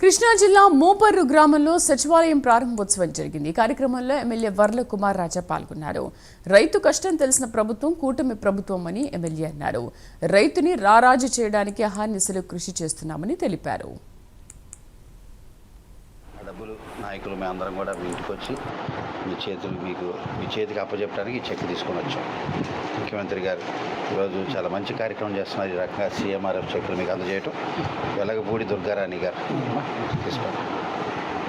కృష్ణా జిల్లా మోపర్రు గ్రామంలో సచివాలయం ప్రారంభోత్సవం జరిగింది. ఈ కార్యక్రమంలో ఎమ్మెల్యే వర్ల కుమార్ రాజా పాల్గొన్నారు. రైతు కష్టం తెలిసిన ప్రభుత్వం కూటమి ప్రభుత్వం అని ఎమ్మెల్యే అన్నారు. రైతుని రారాజు చేయడానికి అహార్నిశలు కృషి చేస్తున్నామని తెలిపారు ఆ డబ్బులు నాయకులు మేము అందరం కూడా మీ ఇంటికి వచ్చి మీ చేతులు మీకు మీ చేతికి అప్పచెప్పడానికి చెక్ తీసుకొని వచ్చాం. ముఖ్యమంత్రి గారు ఈరోజు చాలా మంచి కార్యక్రమం చేస్తున్నారు. ఈ రకంగా సీఎంఆర్ఎఫ్ చెక్కులు మీకు అందజేయటం. వెలగపూడి దుర్గారాణి గారు తీసుకోండి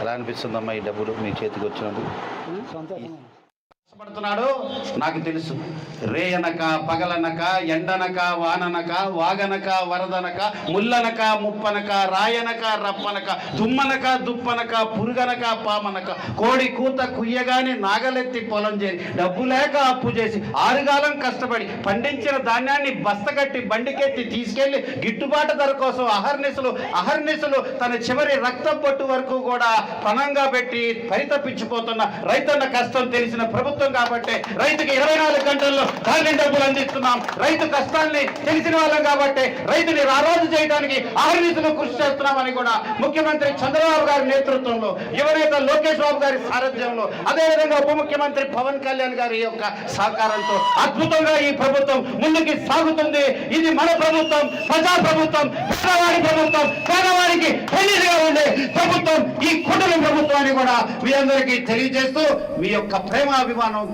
ఎలా అనిపిస్తుందమ్మా ఈ డబ్బులు మీ చేతికి వచ్చినందుకు? కష్టపడుతున్నాడు. నాకు తెలుసు. రేయనక పగలనక ఎండనక వాననక వాగనక వరదనక ముల్లనక ముప్పనక రాయనక రప్పనక దుమ్మనక దుప్పనక పురుగనక పామనక. కోడి కూత కుయ్యగానే నాగలెత్తి పొలం చేరి డబ్బు లేక అప్పు చేసి ఆరుగాలం కష్టపడి పండించిన ధాన్యాన్ని బస్తగట్టి బండికెత్తి తీసుకెళ్ళి గిట్టుబాటు ధర కోసం అహర్నిశలు అహర్నిశలు తన చివరి రక్తం పొట్టు వరకు కూడా పణంగా పెట్టి పరితపించిపోతున్న రైతన్న కష్టం తెలిసిన ప్రభుత్వం కాబట్టి రైతుకి ఇరవై నాలుగు గంటల్లో ధాన్యం డబ్బులు అందిస్తున్నాం. రైతు కష్టాన్ని తెలిసిన వాళ్ళం కాబట్టి రైతుని రారాజు చేయడానికి ఆహర్నిశలు కృషి చేస్తున్నామని కూడా ముఖ్యమంత్రి చంద్రబాబు గారి నేతృత్వంలో యువనేత లోకేష్ బాబు గారి సారథ్యంలో అదేవిధంగా ఉప ముఖ్యమంత్రి పవన్ కళ్యాణ్ గారి యొక్క సహకారంతో అద్భుతంగా ఈ ప్రభుత్వం ముందుకి సాగుతుంది. ఇది మన ప్రభుత్వం ప్రజా ప్రభుత్వం పేదవాడి ప్రభుత్వం పేదవాడికి ఉండే ప్రభుత్వం ఈ కుటుంబ ప్రభుత్వాన్ని కూడా మీ అందరికీ తెలియజేస్తూ మీ యొక్క ప్రేమాభిమానం